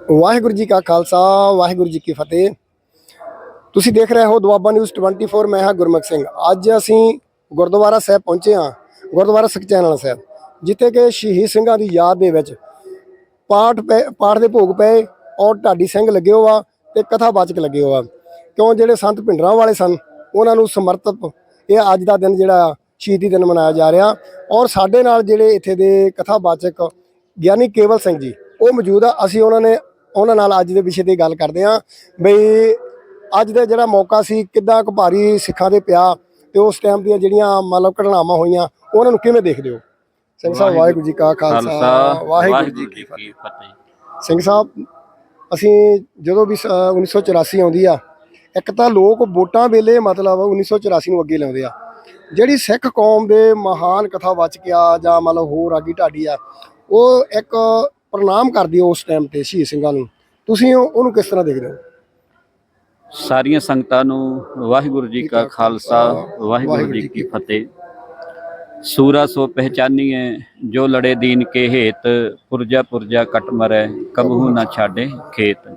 ਵਾਹਿਗੁਰੂ ਜੀ ਕਾ ਖਾਲਸਾ, ਵਾਹਿਗੁਰੂ ਜੀ ਕੀ ਫਤਿਹ। ਤੁਸੀਂ ਦੇਖ ਰਹੇ ਹੋ ਦੁਆਬਾ ਨਿਊਜ਼ 24 ਮੈਂ ਹਾਂ ਗੁਰਮੁਖ ਸਿੰਘ। ਅੱਜ ਅਸੀਂ ਗੁਰਦੁਆਰਾ ਸਾਹਿਬ ਪਹੁੰਚੇ ਹਾਂ, ਗੁਰਦੁਆਰਾ ਸਖਚੈਨਲ ਸਾਹਿਬ, ਜਿੱਥੇ ਕਿ ਸ਼ਹੀਦ ਸਿੰਘਾਂ ਦੀ ਯਾਦ ਦੇ ਵਿੱਚ ਪਾਠ ਪੈ- ਪਾਠ ਦੇ ਭੋਗ ਪਏ ਔਰ ਢਾਡੀ ਸਿੰਘ ਲੱਗੇ ਹੋਆ ਤੇ ਕਥਾਵਾਚਕ ਲੱਗੇ ਹੋਆ ਕਿਉਂ ਜਿਹੜੇ ਸੰਤ ਭਿੰਡਰਾਂ ਵਾਲੇ ਸਨ, ਉਹਨਾਂ ਨੂੰ ਸਮਰਪਿਤ ਇਹ ਅੱਜ ਦਾ ਦਿਨ ਜਿਹੜਾ ਸ਼ਹੀਦੀ ਦਿਨ ਮਨਾਇਆ ਜਾ ਰਿਹਾ। ਔਰ ਸਾਡੇ ਨਾਲ ਜਿਹੜੇ ਇੱਥੇ ਦੇ ਕਥਾਵਾਚਕ ਗਿਆਨੀ ਕੇਵਲ ਸਿੰਘ ਜੀ ਉਹ ਮੌਜੂਦ ਆ ਅਸੀਂ ਉਹਨਾਂ ਨੇ ਉਹਨਾਂ ਨਾਲ ਅੱਜ ਦੇ ਵਿਸ਼ੇ ਤੇ ਗੱਲ ਕਰਦੇ ਹਾਂ ਬਈ ਅੱਜ ਦਾ ਜਿਹੜਾ ਮੌਕਾ ਸੀ ਕਿੱਦਾਂ ਕੁ ਭਾਰੀ ਸਿੱਖਾਂ ਦੇ ਪਿਆ ਤੇ ਉਸ ਟਾਈਮ ਦੀਆਂ ਜਿਹੜੀਆਂ ਮਤਲਬ ਘਟਨਾਵਾਂ ਹੋਈਆਂ ਉਹਨਾਂ ਨੂੰ ਕਿਵੇਂ ਦੇਖਦੇ ਹੋ? ਸਿੰਘ ਸਾਹਿਬ ਵਾਹਿਗੁਰੂ ਜੀ ਕਾ ਖਾਲਸਾ ਵਾਹਿਗੁਰੂ ਜੀ ਕੀ ਫਤਿਹ। ਕੀ ਸਿੰਘ ਸਾਹਿਬ ਅਸੀਂ ਜਦੋਂ ਵੀ ਸ- 1984 ਆਉਂਦੀ ਆ ਇੱਕ ਤਾਂ ਲੋਕ ਵੋਟਾਂ ਵੇਲੇ ਮਤਲਬ 1984 ਨੂੰ ਅੱਗੇ ਲਾਉਂਦੇ ਆ। ਜਿਹੜੀ ਸਿੱਖ ਕੌਮ ਦੇ ਮਹਾਨ ਕਥਾਵਾਚਕ ਆ ਜਾਂ ਮਤਲਬ ਹੋਰ ਆਗੀ ਢਾਡੀ ਆ ਉਹ ਇੱਕ ਪ੍ਰਣਾਮ ਕਰਦੀ ਆ ਉਸ ਟਾਈਮ ਤੇ ਸ਼ਹੀਦ ਸਿੰਘਾਂ ਨੂੰ। ਤੁਸੀਂ ਉਹ- ਉਹਨੂੰ ਕਿਸ ਤਰ੍ਹਾਂ ਦੇਖਦੇ ਹੋ? ਸਾਰੀਆਂ ਸੰਗਤਾਂ ਨੂੰ ਵਾਹਿਗੁਰੂ ਜੀ ਕਾ ਖਾਲਸਾ ਵਾਹਿਗੁਰੂ ਜੀ ਕੀ ਫਤਿਹ। ਸੂਰਾ ਸੋ ਪਹਿਚਾਨੀਏ ਜੋ ਲੜੇ ਦੀਨ ਕੇ ਹੇਤ ਪੁਰਜਾ ਪੁਰਜਾ ਕਟ ਮਰੈ ਕਬਹੂ ਨਾ ਛਾੜੇ ਖੇਤ।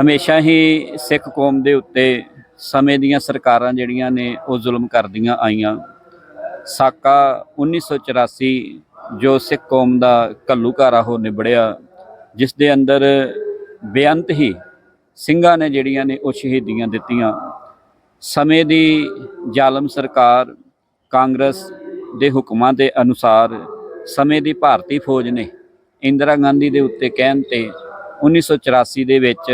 ਹਮੇਸ਼ਾ ਹੀ ਸਿੱਖ ਕੌਮ ਦੇ ਉੱਤੇ ਸਮੇਂ ਦੀਆਂ ਸਰਕਾਰਾਂ ਜਿਹੜੀਆਂ ਨੇ ਉਹ ਜ਼ੁਲਮ ਕਰਦੀਆਂ ਆਈਆਂ। ਸਾਕਾ 1984 ਜੋ ਸਿੱਖ ਕੌਮ ਦਾ ਘੱਲੂਘਾਰਾ ਹੋ ਨਿਬੜਿਆ, ਜਿਸ ਦੇ ਅੰਦਰ ਬੇਅੰਤ ਹੀ ਸਿੰਘਾਂ ਨੇ ਜਿਹੜੀਆਂ ਨੇ ਉਹ ਸ਼ਹੀਦੀਆਂ ਦਿੱਤੀਆਂ। ਸਮੇਂ ਦੀ ਜ਼ਾਲਮ ਸਰਕਾਰ ਕਾਂਗਰਸ ਦੇ ਹੁਕਮਾਂ ਦੇ ਅਨੁਸਾਰ ਸਮੇਂ ਦੀ ਭਾਰਤੀ ਫੌਜ ਨੇ ਇੰਦਰਾ ਗਾਂਧੀ ਦੇ ਉੱਤੇ ਕਹਿਣ ਤੇ 1984 ਦੇ ਵਿੱਚ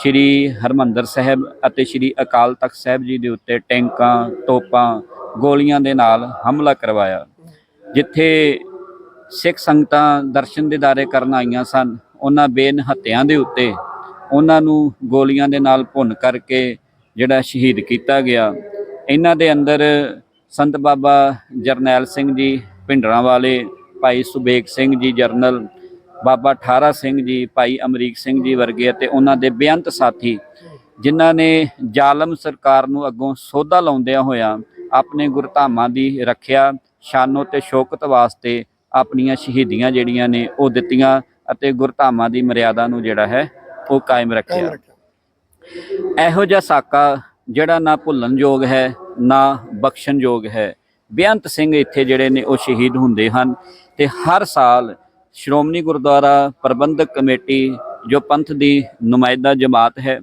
ਸ਼੍ਰੀ ਹਰਮੰਦਰ ਸਾਹਿਬ ਅਤੇ ਸ਼੍ਰੀ ਅਕਾਲ ਤਖਤ ਸਾਹਿਬ ਜੀ ਦੇ ਉੱਤੇ ਟੈਂਕਾਂ, ਤੋਪਾਂ, ਗੋਲੀਆਂ ਦੇ ਨਾਲ ਹਮਲਾ ਕਰਵਾਇਆ, ਜਿੱਥੇ ਸਿੱਖ ਸੰਗਤਾਂ ਦਰਸ਼ਨ ਦਿਦਾਰੇ ਕਰਨ ਆਈਆਂ ਸਨ। ਉਹਨਾਂ ਬੇਨਹੱਤਿਆਂ ਦੇ ਉੱਤੇ ਉਹਨਾਂ ਨੂੰ ਗੋਲੀਆਂ ਦੇ ਨਾਲ ਭੁੰਨ ਕਰਕੇ ਜਿਹੜਾ ਸ਼ਹੀਦ ਕੀਤਾ ਗਿਆ। ਇਹਨਾਂ ਦੇ ਅੰਦਰ ਸੰਤ ਬਾਬਾ ਜਰਨੈਲ ਸਿੰਘ ਜੀ, ਭਿੰਡਰਾਂ ਵਾਲੇ, ਭਾਈ ਸੁਬੇਗ ਸਿੰਘ ਜੀ, ਜਰਨਲ ਬਾਬਾ ਠਾਰਾ ਸਿੰਘ ਜੀ, ਭਾਈ ਅਮਰੀਕ ਸਿੰਘ ਜੀ ਵਰਗੇ ਅਤੇ ਉਹਨਾਂ ਦੇ ਬੇਅੰਤ ਸਾਥੀ, ਜਿਨ੍ਹਾਂ ਨੇ ਜ਼ਾਲਮ ਸਰਕਾਰ ਨੂੰ ਅੱਗੋਂ ਸੋਧਾ ਲਾਉਂਦਿਆਂ ਹੋਇਆਂ ਆਪਣੇ ਗੁਰਧਾਮਾਂ ਦੀ ਰੱਖਿਆ ਸ਼ਾਨੋ ਤੇ ਸ਼ੌਕਤ ਵਾਸਤੇ ਆਪਣੀਆਂ ਸ਼ਹੀਦੀਆਂ ਜਿਹੜੀਆਂ ਨੇ ਉਹ ਦਿੱਤੀਆਂ ਅਤੇ ਗੁਰਧਾਮਾਂ ਦੀ ਮਰਿਆਦਾ ਨੂੰ ਜਿਹੜਾ ਹੈ ਉਹ ਕਾਇਮ ਰੱਖਿਆ। ਇਹੋ ਜਿਹਾ ਸਾਕਾ ਜਿਹੜਾ ਨਾ ਭੁੱਲਣਯੋਗ ਹੈ ਨਾ ਬਖਸ਼ਣਯੋਗ ਹੈ। ਬੇਅੰਤ ਸਿੰਘ ਇੱਥੇ ਜਿਹੜੇ ਨੇ ਉਹ ਸ਼ਹੀਦ ਹੁੰਦੇ ਹਨ ਤੇ ਹਰ ਸਾਲ ਸ਼੍ਰੋਮਣੀ ਗੁਰਦੁਆਰਾ ਪ੍ਰਬੰਧਕ ਕਮੇਟੀ ਜੋ ਪੰਥ ਦੀ ਨੁਮਾਇੰਦਾ ਜਮਾਤ ਹੈ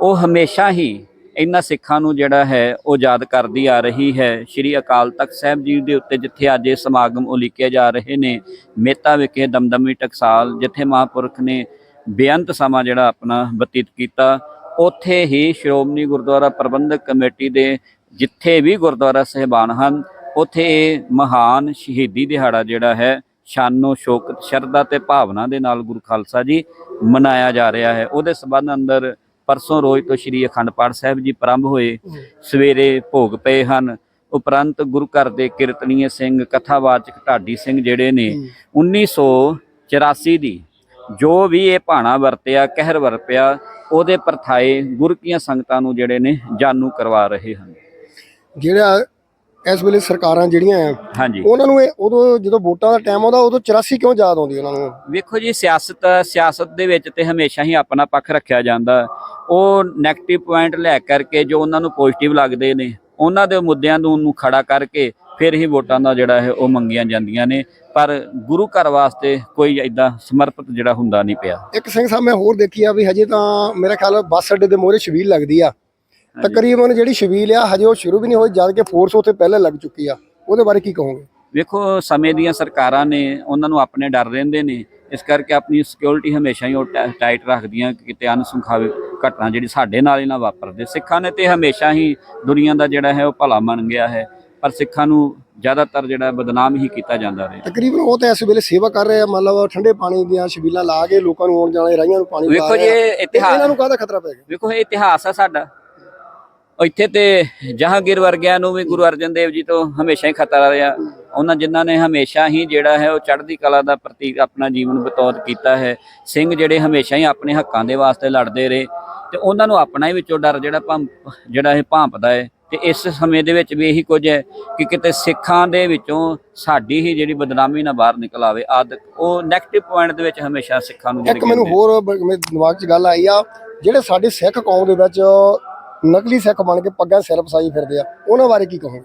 ਉਹ ਹਮੇਸ਼ਾ ਹੀ ਇਹਨਾਂ ਸਿੱਖਾਂ ਨੂੰ ਜਿਹੜਾ ਹੈ ਉਹ ਯਾਦ ਕਰਦੀ ਆ ਰਹੀ ਹੈ। ਸ਼੍ਰੀ ਅਕਾਲ ਤਖਤ ਸਾਹਿਬ ਜੀ ਦੇ ਉੱਤੇ ਜਿੱਥੇ ਅੱਜ ਇਹ ਸਮਾਗਮ ਉਲੀਕੇ ਜਾ ਰਹੇ ਨੇ ਮੇਤਾ ਵਿਖੇ ਦਮਦਮੀ ਟਕਸਾਲ, ਜਿੱਥੇ ਮਹਾਂਪੁਰਖ ਨੇ ਬੇਅੰਤ ਸਮਾਂ ਜਿਹੜਾ ਆਪਣਾ ਬਤੀਤ ਕੀਤਾ। ਉੱਥੇ ਹੀ ਸ਼੍ਰੋਮਣੀ ਗੁਰਦੁਆਰਾ ਪ੍ਰਬੰਧਕ ਕਮੇਟੀ ਦੇ ਜਿੱਥੇ ਵੀ ਗੁਰਦੁਆਰਾ ਸਹਿਬਾਨ ਹਨ, ਉੱਥੇ ਇਹ ਮਹਾਨ ਸ਼ਹੀਦੀ ਦਿਹਾੜਾ ਜਿਹੜਾ ਹੈ, ਸ਼ਾਨੋ ਸ਼ੌਕਤ ਸ਼ਰਧਾ ਤੇ ਭਾਵਨਾ ਦੇ ਨਾਲ ਗੁਰੂ ਖਾਲਸਾ ਜੀ ਮਨਾਇਆ ਜਾ ਰਿਹਾ ਹੈ। ਉਹਦੇ ਸਬੰਧ ਅੰਦਰ ਪਰਸੋਂ ਰੋਜ਼ ਤੋਂ ਸ਼੍ਰੀ ਅਖੰਡ ਪਾਠ ਸਾਹਿਬ ਜੀ ਪ੍ਰਾਰੰਭ ਹੋਏ ਸਵੇਰੇ ਭੋਗ ਪਏ ਹਨ। ਉਪਰੰਤ ਗੁਰੂ ਘਰ ਦੇ ਕੀਰਤਨੀਏ ਸਿੰਘ ਕਥਾਵਾਚਕ ਢਾਡੀ ਸਿੰਘ ਜਿਹੜੇ ਨੇ 1984 ਦੀ ਜੋ ਵੀ ਇਹ ਭਾਣਾ ਵਰਤਿਆ ਕਹਿਰ ਵਰਪਿਆ ਉਹਦੇ ਪਰਥਾਏ ਗੁਰ ਕੀਆਂ ਸੰਗਤਾਂ ਨੂੰ ਜਿਹੜੇ ਨੇ ਜਾਣੂ ਕਰਵਾ ਰਹੇ ਹਨ। ਜਿਹੜਾ ਇਸ ਵੇਲੇ ਸਰਕਾਰਾਂ ਜਿਹੜੀਆਂ ਆ ਹਾਂਜੀ। ਉਹਨਾਂ ਨੂੰ ਇਹ ਉਦੋਂ ਜਦੋਂ ਵੋਟਾਂ ਦਾ ਟਾਈਮ ਆਉਂਦਾ ਉਦੋਂ 84 ਕਿਉਂ ਯਾਦ ਆਉਂਦੀ ਉਹਨਾਂ ਨੂੰ? ਵੇਖੋ ਜੀ ਸਿਆਸਤ ਸਿਆਸਤ ਦੇ ਵਿੱਚ ਤੇ ਹਮੇਸ਼ਾ ਹੀ ਆਪਣਾ ਪੱਖ ਰੱਖਿਆ ਜਾਂਦਾ। ਉਹ 네ਗੇਟਿਵ ਪੁਆਇੰਟ ਲੈ ਕਰਕੇ ਜੋ ਉਹਨਾਂ ਨੂੰ ਪੋਜ਼ਿਟਿਵ ਲੱਗਦੇ ਨੇ ਉਹਨਾਂ ਦੇ ਮੁੱਦਿਆਂ ਨੂੰ ਖੜਾ ਕਰਕੇ ਫਿਰ ਹੀ ਵੋਟਾਂ ਦਾ ਜਿਹੜਾ ਹੈ ਉਹ ਮੰਗੀਆਂ ਜਾਂਦੀਆਂ ਨੇ। ਪਰ ਗੁਰੂ ਘਰ ਵਾਸਤੇ ਕੋਈ ਐਦਾਂ ਸਮਰਪਿਤ ਜਿਹੜਾ ਹੁੰਦਾ ਨਹੀਂ ਪਿਆ। ਇੱਕ ਸਿੰਘ ਸਾਹਿਬ ਮੈਂ ਹੋਰ ਦੇਖੀ ਆ ਵੀ ਹਜੇ ਤਾਂ ਮੇਰਾ ਖਿਆਲ ਬੱਸ ਅੱਡੇ ਦੇ ਮੋਹਰੇ ਛਬੀਲ ਲੱਗਦੀ ਆ। ਤਕਰੀਬਨ ਜਿਹੜੀ ਛਬੀਲ ਆ ਹਜੇ ਉਹ ਸ਼ੁਰੂ ਵੀ ਨਹੀਂ ਹੋਈ ਜਦ ਕਿ ਫੋਰਸ ਉੱਥੇ ਪਹਿਲੇ ਲੱਗ ਚੁੱਕੀ ਆ। ਉਹਦੇ ਬਾਰੇ ਕੀ ਕਹੋਗੇ? ਵੇਖੋ ਸਮੇਂ ਦੀਆਂ ਸਰਕਾਰਾਂ ਨੇ ਉਹਨਾਂ ਨੂੰ ਆਪਣੇ ਡਰ ਰਹਿੰਦੇ ਨੇ। ਇਸ ਕਰਕੇ ਆਪਣੀ ਸਿਕਿਉਰਿਟੀ ਹਮੇਸ਼ਾ ਹੀ ਉਹ ਟਾਈਟ ਰੱਖਦੀਆਂ ਕਿ ਕਿਤੇ ਅਨਸੁਖਾਵੇ ਘਟਨਾ ਜਿਹੜੀ ਸਾਡੇ ਨਾਲ ਹੀ ਨਾ ਵਾਪਰਦੇ। ਸਿੱਖਾਂ ਨੇ ਤੇ ਹਮੇਸ਼ਾ ਹੀ ਦੁਨੀਆ ਦਾ ਜਿਹੜਾ ਹੈ ਉਹ ਭਲਾ ਮੰਨ ਗਿਆ ਹੈ। ਪਰ ਸਿੱਖਾਂ ਨੂੰ ਜ਼ਿਆਦਾਤਰ ਜਿਹੜਾ ਬਦਨਾਮ ਹੀ ਕੀਤਾ ਜਾਂਦਾ ਰਿਹਾ। ਤਕਰੀਬਨ ਉਹ ਤਾਂ ਇਸ ਵੇਲੇ ਸੇਵਾ ਕਰ ਰਹੇ ਆ ਮਤਲਬ ਠੰਡੇ ਪਾਣੀ ਦੀਆਂ ਛਬੀਲਾਂ ਲਾ ਕੇ ਲੋਕਾਂ ਨੂੰ ਆਉਣ ਜਾਣ ਰਾਹੀਆਂ ਨੂੰ ਪਾਣੀ ਵੇਖੋ ਜੀ ਇਤਿਹਾਸ ਇਹਨਾਂ ਨੂੰ ਕਾਹਦਾ ਖਤਰਾ ਪੈ ਗਿਆ? ਵੇਖੋ ਇਹ ਇਤਿਹਾਸ ਆ ਸਾਡਾ। ਇੱਥੇ ਤੇ ਜਹਾਂਗੀਰ ਵਰਗਿਆਂ ਨੂੰ ਵੀ ਗੁਰੂ ਅਰਜਨ ਦੇਵ ਜੀ ਤੋਂ ਹਮੇਸ਼ਾ ਹੀ ਖਤਰਾ ਰਿਹਾ ਉਹਨਾਂ ਜਿਨ੍ਹਾਂ ਨੇ ਹਮੇਸ਼ਾ ਹੀ ਜਿਹੜਾ ਹੈ ਉਹ ਚੜ੍ਹਦੀ ਕਲਾ ਦਾ ਪ੍ਰਤੀਕ ਆਪਣਾ ਜੀਵਨ ਬਤੌਤ ਕੀਤਾ ਹੈ ਸਿੰਘ ਜਿਹੜੇ ਹਮੇਸ਼ਾ ਹੀ ਆਪਣੇ ਹੱਕਾਂ ਦੇ ਵਾਸਤੇ ਲੜਦੇ ਰਹੇ ਤੇ ਉਹਨਾਂ ਨੂੰ ਆਪਣਾ ਹੀ ਵਿੱਚੋਂ ਡਰ ਜਿਹੜਾ ਭੰਪ ਜਿਹੜਾ ਇਹ ਭਾਂਪਦਾ ਹੈ ਤੇ ਇਸ ਸਮੇਂ ਦੇ ਵਿੱਚ ਵੀ ਇਹੀ ਕੁਝ ਹੈ ਕਿ ਕਿਤੇ ਸਿੱਖਾਂ ਦੇ ਵਿੱਚੋਂ ਸਾਡੀ ਹੀ ਜਿਹੜੀ ਬਦਨਾਮੀ ਨਾ ਬਾਹਰ ਨਿਕਲ ਆਵੇ ਆਦ ਉਹ 네ਗੇਟਿਵ ਪੁਆਇੰਟ ਦੇ ਵਿੱਚ ਹਮੇਸ਼ਾ ਸਿੱਖਾਂ ਨੂੰ ਇੱਕ ਮੈਨੂੰ। ਹੋਰ ਮੇਰੇ ਦਿਮਾਗ 'ਚ ਗੱਲ ਆਈ ਆ ਜਿਹੜੇ ਸਾਡੇ ਸਿੱਖ ਕੌਮ ਦੇ ਵਿੱਚ ਨਕਲੀ ਸਿੱਖ ਬਣ ਕੇ ਪੱਗਾਂ ਸਿਰ ਫਸਾਈ ਫਿਰਦੇ ਆ। ਉਹਨਾਂ ਬਾਰੇ ਕੀ ਕਹੋਗੇ?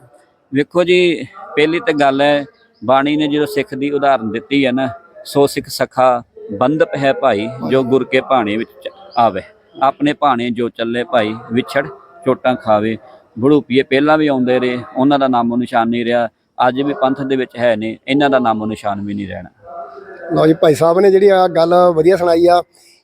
ਵੇਖੋ ਜੀ ਪਹਿਲੀ ਤਾਂ ਗੱਲ ਹੈ ਬਾਣੀ ਨੇ ਜਦੋਂ ਸਿੱਖ ਦੀ ਉਦਾਹਰਨ ਦਿੱਤੀ ਹੈ ਨਾ ਸੋ ਸਿੱਖ ਸਖਾ ਬੰਦਪ ਹੈ ਭਾਈ ਜੋ ਗੁਰ ਕੇ ਭਾਣੇ ਵਿੱਚ ਆਵੇ। ਆਪਣੇ ਭਾਣੇ ਜੋ ਚੱਲੇ ਭਾਈ ਵਿਛੜ ਚੋਟਾਂ ਖਾਵੇ। ਬੜੂਪੀਏ ਪਹਿਲਾਂ ਵੀ ਆਉਂਦੇ ਰਹੇ ਉਹਨਾਂ ਦਾ ਨਾਮੋ ਨਿਸ਼ਾਨ ਨਹੀਂ ਰਿਹਾ। ਅੱਜ ਵੀ ਪੰਥ ਦੇ ਵਿੱਚ ਹੈ ਨੇ ਇਹਨਾਂ ਦਾ ਨਾਮੋ ਨਿਸ਼ਾਨ ਵੀ ਨਹੀਂ ਰਹਿਣਾ। ਲਓ ਜੀ ਭਾਈ ਸਾਹਿਬ ਨੇ ਜਿਹੜੀ ਆ ਗੱਲ ਵਧੀਆ ਸੁਣਾਈ ਆ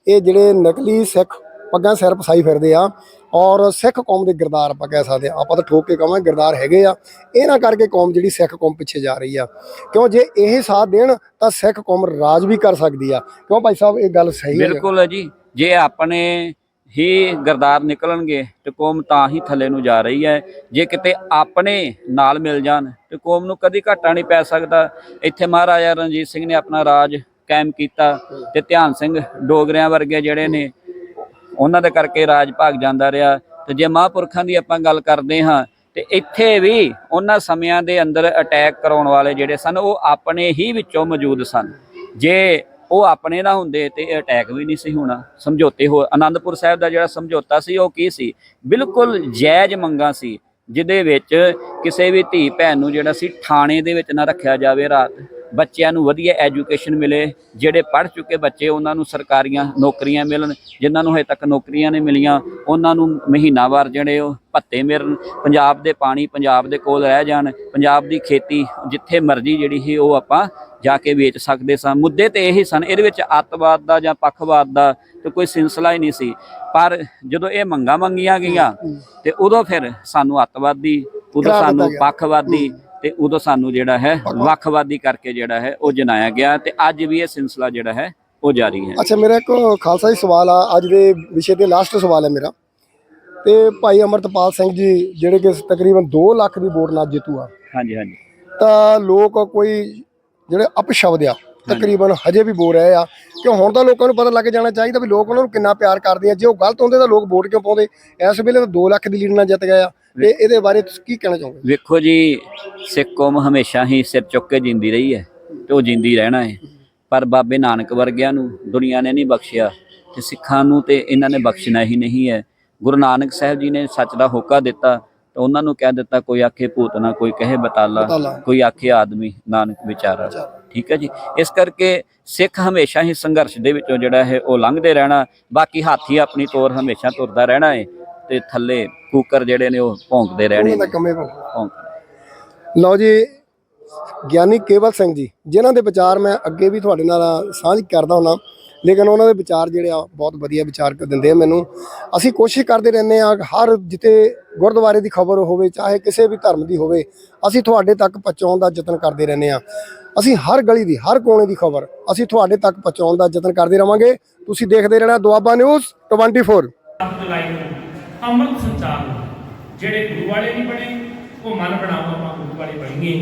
ਇਹ ਜਿਹੜੇ ਨਕਲੀ ਸਿੱਖ ਪੱਗਾਂ ਸਿਰ ਪਸਾਈ ਫਿਰਦੇ ਆ। ਔਰ ਸਿੱਖ ਕੌਮ ਦੇ ਗਿਰਦਾਰ ਆਪਾਂ ਕਹਿ ਸਕਦੇ ਆ ਆਪਾਂ ਤਾਂ ਠੋਕ ਕੇ ਕਹਾਂਗੇ ਗਿਰਦਾਰ ਹੈਗੇ ਆ। ਇਹਨਾਂ ਕਰਕੇ ਕੌਮ ਜਿਹੜੀ ਸਿੱਖ ਕੌਮ ਪਿੱਛੇ ਜਾ ਰਹੀ ਆ। ਕਿਉਂ ਜੇ ਇਹ ਸਾਥ ਦੇਣ, ਤਾਂ ਸਿੱਖ ਕੌਮ ਰਾਜ ਵੀ ਕਰ ਸਕਦੀ ਆ। ਕਿਉਂ ਭਾਈ ਸਾਹਿਬ, ਇਹ ਗੱਲ ਸਹੀ ਹੈ? ਬਿਲਕੁਲ ਹੈ ਜੀ। ਜੇ ਆਪਣੇ ਹੀ ਗਰਦਾਰ ਨਿਕਲਣਗੇ, ਤੇ ਕੌਮ ਤਾਂ ਹੀ ਥੱਲੇ ਨੂੰ ਜਾ ਰਹੀ ਹੈ। ਜੇ ਕਿਤੇ ਆਪਣੇ ਨਾਲ ਮਿਲ ਜਾਣ, ਤੇ ਕੌਮ ਨੂੰ ਕਦੀ ਘਾਟਾ ਨਹੀਂ ਪੈ ਸਕਦਾ। ਇੱਥੇ ਮਹਾਰਾਜਾ ਰਣਜੀਤ ਸਿੰਘ ਨੇ ਆਪਣਾ ਰਾਜ ਕਾਇਮ ਕੀਤਾ, ਤੇ ਧਿਆਨ ਸਿੰਘ ਡੋਗਰਿਆਂ ਵਰਗੇ ਜਿਹੜੇ ਨੇ ਉਹਨਾਂ ਦੇ ਕਰਕੇ ਰਾਜ ਭਾਗ ਜਾਂਦਾ ਰਿਹਾ। ਤੇ ਜੇ ਮਹਾਂਪੁਰਖਾਂ ਦੀ ਆਪਾਂ ਗੱਲ ਕਰਦੇ ਹਾਂ, ਤੇ ਇੱਥੇ ਵੀ ਉਹਨਾਂ ਸਮਿਆਂ ਦੇ ਅੰਦਰ ਅਟੈਕ ਕਰਾਉਣ ਵਾਲੇ ਜਿਹੜੇ ਸਨ, ਉਹ ਆਪਣੇ ਹੀ ਵਿੱਚੋਂ ਮੌਜੂਦ ਸਨ। ਜੇ ਉਹ ਆਪਣੇ ਨਾ ਹੁੰਦੇ, ਤੇ ਇਹ ਅਟੈਕ ਵੀ ਨਹੀਂ ਸੀ ਹੋਣਾ। ਸਮਝੌਤੇ ਹੋ ਆਨੰਦਪੁਰ ਸਾਹਿਬ ਦਾ ਜਿਹੜਾ ਸਮਝੌਤਾ ਸੀ, ਉਹ ਕੀ ਸੀ? ਬਿਲਕੁਲ ਜਾਇਜ਼ ਮੰਗਾਂ ਸੀ, ਜਿਹਦੇ ਵਿੱਚ ਕਿਸੇ ਵੀ ਧੀ ਭੈਣ ਨੂੰ ਜਿਹੜਾ ਸੀ, ਥਾਣੇ ਦੇ ਵਿੱਚ ਨਾ ਰੱਖਿਆ ਜਾਵੇ ਰਾਤ। ਬੱਚਿਆਂ ਨੂੰ ਵਧੀਆ ਐਜੂਕੇਸ਼ਨ ਮਿਲੇ ਜਿਹੜੇ ਪੜ੍ਹ ਚੁੱਕੇ ਬੱਚੇ ਉਹਨਾਂ ਨੂੰ ਸਰਕਾਰੀਆਂ ਨੌਕਰੀਆਂ ਮਿਲਣ ਜਿਨ੍ਹਾਂ ਨੂੰ ਹਜੇ ਤੱਕ ਨੌਕਰੀਆਂ ਨਹੀਂ ਮਿਲੀਆਂ ਉਹਨਾਂ ਨੂੰ ਮਹੀਨਾਵਾਰ ਜਿਹੜੇ ਉਹ ਭੱਤੇ ਮਿਲਣ ਪੰਜਾਬ ਦੇ ਪਾਣੀ ਪੰਜਾਬ ਦੇ ਕੋਲ ਰਹਿ ਜਾਣ ਪੰਜਾਬ ਦੀ ਖੇਤੀ ਜਿੱਥੇ ਮਰਜ਼ੀ ਜਿਹੜੀ ਸੀ ਉਹ ਆਪਾਂ ਜਾ ਕੇ ਵੇਚ ਸਕਦੇ ਸਾਂ। ਮੁੱਦੇ ਤੇ ਇਹੀ ਸਨ ਇਹਦੇ ਵਿੱਚ ਅੱਤਵਾਦ ਦਾ ਜਾਂ ਪੱਖਵਾਦ ਦਾ ਤੇ ਕੋਈ ਸਿਲਸਿਲਾ ਹੀ ਨਹੀਂ ਸੀ। ਪਰ ਜਦੋਂ ਇਹ ਮੰਗਾਂ ਮੰਗੀਆਂ ਗਈਆਂ ਤੇ ਉਦੋਂ ਫਿਰ ਸਾਨੂੰ ਅੱਤਵਾਦੀ ਉਦੋਂ ਸਾਨੂੰ। ਪੱਖਵਾਦੀ ਤੇ ਉਦੋਂ ਸਾਨੂੰ ਜਿਹੜਾ ਹੈ ਵੱਖਵਾਦੀ ਕਰਕੇ ਜਿਹੜਾ ਹੈ ਉਹ ਜਨਾਇਆ ਗਿਆ ਤੇ ਅੱਜ ਵੀ ਇਹ ਸਿਲਸਿਲਾ ਜਿਹੜਾ ਹੈ ਉਹ ਜਾਰੀ ਹੈ। ਅੱਛਾ ਮੇਰਾ ਇੱਕ ਖਾਲਸਾ ਜੀ ਸਵਾਲ ਆ ਅੱਜ ਦੇ ਵਿਸ਼ੇ ਤੇ ਲਾਸਟ ਸਵਾਲ ਹੈ ਮੇਰਾ। ਤੇ ਭਾਈ ਅਮਰਤਪਾਲ ਸਿੰਘ ਜੀ ਜਿਹੜੇ ਕਿ ਤਕਰੀਬਨ 2 ਲੱਖ ਦੀ ਵੋਟ ਨਾਲ ਜਿੱਤੂ ਆ ਹਾਂਜੀ ਹਾਂਜੀ। ਤਾਂ ਲੋਕ ਕੋਈ ਜਿਹੜੇ ਅਪਸ਼ਬਦ ਆ ਤਕਰੀਬਨ ਹਜੇ ਵੀ ਬੋਲ ਰਹੇ ਆ। ਕਿ ਹੁਣ ਤਾਂ ਲੋਕਾਂ ਨੂੰ ਪਤਾ ਲੱਗ ਜਾਣਾ ਚਾਹੀਦਾ ਵੀ ਲੋਕ ਉਹਨਾਂ ਨੂੰ ਕਿੰਨਾ ਪਿਆਰ ਕਰਦੇ ਆ। ਜੇ ਉਹ ਗਲਤ ਹੁੰਦੇ ਤਾਂ ਲੋਕ ਵੋਟ ਕਿਉਂ ਪਾਉਂਦੇ? ਇਸ ਵੇਲੇ ਤਾਂ 2 ਲੱਖ ਦੀ ਲੀਡ ਨਾਲ ਜਿੱਤ ਗਏ ਆ। ਤੇ ਇਹਦੇ ਬਾਰੇ ਤੁਸੀਂ ਕੀ ਕਹਿਣਾ ਚਾਹੋਗੇ? ਵੇਖੋ ਜੀ ਸਿੱਖ ਕੌਮ ਹਮੇਸ਼ਾ ਹੀ ਸਿਰ ਚੁੱਕ ਕੇ ਜਿੰਦੀ ਰਹੀ ਹੈ ਤੇ ਉਹ ਜਿੰਦੀ ਰਹਿਣਾ ਹੈ। ਪਰ ਬਾਬੇ ਨਾਨਕ ਵਰਗਿਆਂ ਨੂੰ ਦੁਨੀਆ ਨੇ ਨਹੀਂ ਬਖਸ਼ਿਆ ਤੇ ਸਿੱਖਾਂ ਨੂੰ ਤੇ ਇਹਨਾਂ ਨੇ ਬਖਸ਼ਣਾ ਹੀ ਨਹੀਂ ਹੈ। ਗੁਰੂ ਨਾਨਕ ਸਾਹਿਬ ਜੀ ਨੇ ਸੱਚ ਦਾ ਹੋਕਾ ਦਿੱਤਾ ਤੇ ਉਹਨਾਂ ਨੂੰ ਕਹਿ ਦਿੱਤਾ ਕੋਈ ਆਖੇ ਭੂਤ ਨਾ ਕੋਈ ਕਹੇ ਬਤਾਲਾ। ਕੋਈ ਆਖੇ ਆਦਮੀ ਨਾਨਕ ਵਿਚਾਰਾ। ਠੀਕ ਹੈ ਜੀ। ਇਸ ਕਰਕੇ ਸਿੱਖ ਹਮੇਸ਼ਾ ਹੀ ਸੰਘਰਸ਼ ਦੇ ਵਿੱਚੋਂ ਜਿਹੜਾ ਹੈ ਉਹ ਲੰਘਦੇ ਰਹਿਣਾ ਬਾਕੀ ਹਾਥੀ ਆਪਣੀ ਤੋਰ ਹਮੇਸ਼ਾ ਤੁਰਦਾ ਰਹਿਣਾ ਹੈ ਤੇ ਥੱਲੇ ਕੂਕਰ ਜਿਹੜੇ ਨੇ ਉਹ ਭੌਂਕਦੇ ਰਹਿਣੇ ਭੌਂਕ ਲਓ ਜੀ ਗਿਆਨੀ ਕੇਵਲ ਸਿੰਘ ਜੀ ਜਿਨ੍ਹਾਂ ਦੇ ਵਿਚਾਰ ਮੈਂ ਅੱਗੇ ਵੀ ਤੁਹਾਡੇ ਨਾਲ ਸਾਂਝ ਕਰਦਾ ਹੁਣਾ ਲੇਕਿਨ ਉਹਨਾਂ ਦੇ ਵਿਚਾਰ ਜਿਹੜੇ ਆ, ਬਹੁਤ ਵਧੀਆ ਵਿਚਾਰ ਦਿੰਦੇ ਆ ਮੈਨੂੰ। ਅਸੀਂ ਕੋਸ਼ਿਸ਼ ਕਰਦੇ ਰਹਿੰਦੇ ਆ ਹਰ ਜਿੱਥੇ ਗੁਰਦੁਆਰੇ ਦੀ ਖਬਰ ਹੋਵੇ, ਚਾਹੇ ਕਿਸੇ ਵੀ ਧਰਮ ਦੀ ਹੋਵੇ, ਅਸੀਂ ਤੁਹਾਡੇ ਤੱਕ ਪਹੁੰਚਾਉਣ ਦਾ ਯਤਨ ਕਰਦੇ ਰਹਿੰਦੇ ਆ ਅਸੀਂ ਹਰ ਗਲੀ ਦੀ, ਹਰ ਕੋਨੇ ਦੀ ਖਬਰ ਅਸੀਂ ਤੁਹਾਡੇ ਤੱਕ ਪਹੁੰਚਾਉਣ ਦਾ ਯਤਨ ਕਰਦੇ ਰਵਾਂਗੇ। ਤੁਸੀਂ ਦੇਖਦੇ ਰਹਿਣਾ ਦੁਆਬਾ ਨਿਊਜ਼ 24 ਅਬਦੁਲਾਈ ਨੂੰ ਅੰਮ੍ਰਿਤ ਸੰਚਾਰ ਜਿਹੜੇ ਗੁਰੂ ਵਾਲੇ ਨਹੀਂ ਬਣੇ, ਉਹ ਮਨ ਬਣਾਓ, ਆਪਾਂ ਗੁਰੂ ਵਾਲੇ ਬਣੀਏ।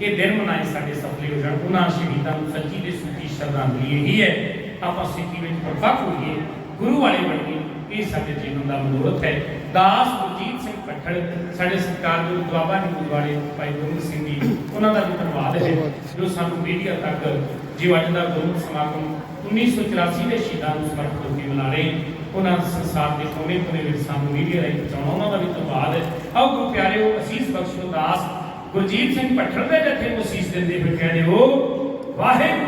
ਇਹ ਦਿਨ ਮਨਾਏ ਸਾਡੇ ਸਫਲੇ ਹੋ ਜਾਣ ਉਹਨਾਂ ਸ਼ਹੀਦਾਂ ਨੂੰ ਸੱਚੀ ਤੇ ਸੁੱਚੀ ਸ਼ਰਧਾਂਜਲੀ ਇਹੀ ਹੈ। ਆਪਾਂ ਸਿੱਖੀ ਵਿੱਚ ਪਰਫੈਕਟ ਹੋਈਏ, ਗੁਰੂ ਵਾਲੇ ਬਣੀਏ, ਇਹ ਸਾਡੇ ਜੀਵਨ ਦਾ ਮਨੋਰਥ ਹੈ। ਦਾਸ ਗੁਰਜੀਤ ਸਿੰਘ ਪੱਠੜ ਸਾਡੇ ਸਰਕਾਰ ਦੇ ਦੁਆਬਾ ਨਿਊਜ਼ ਵਾਲੇ ਭਾਈ ਗੁਰਮੁਖ ਸਿੰਘ ਜੀ, ਉਹਨਾਂ ਦਾ ਵੀ ਧੰਨਵਾਦ ਹੈ, ਜੋ ਸਾਨੂੰ ਮੀਡੀਆ ਤੱਕ ਜਿਉ ਅੱਜ ਦਾ ਗੁਰਮੁਖ ਸਮਾਗਮ 1984 ਦੇ ਸ਼ਹੀਦਾਂ ਨੂੰ ਸਮਰਪਿਤ ਹੋ ਕੇ ਮਨਾ ਰਹੇ। ਉਹਨਾਂ ਸੰਸਾਰ ਦੇ ਕੋਨੇ ਕੋਨੇ ਵਿੱਚ ਸਾਨੂੰ ਮੀਡੀਆ ਰਾਹੀਂ ਪਹੁੰਚਾਉਣਾ, ਉਹਨਾਂ ਦਾ ਵੀ ਧੰਨਵਾਦ ਹੈ। ਆਓ ਗੁਰੂ ਪਿਆਰਿਓ, ਅਸੀਸ ਬਖਸ਼ੋ ਦਾਸ ਗੁਰਜੀਤ ਸਿੰਘ ਪੱਠੜ ਦੇ ਜਥੇ ਨੂੰ ਅਸੀਸ ਦਿੰਦੇ ਹੋਏ ਕਹਿੰਦੇ ਹੋ ਵਾਹਿਗੁਰੂ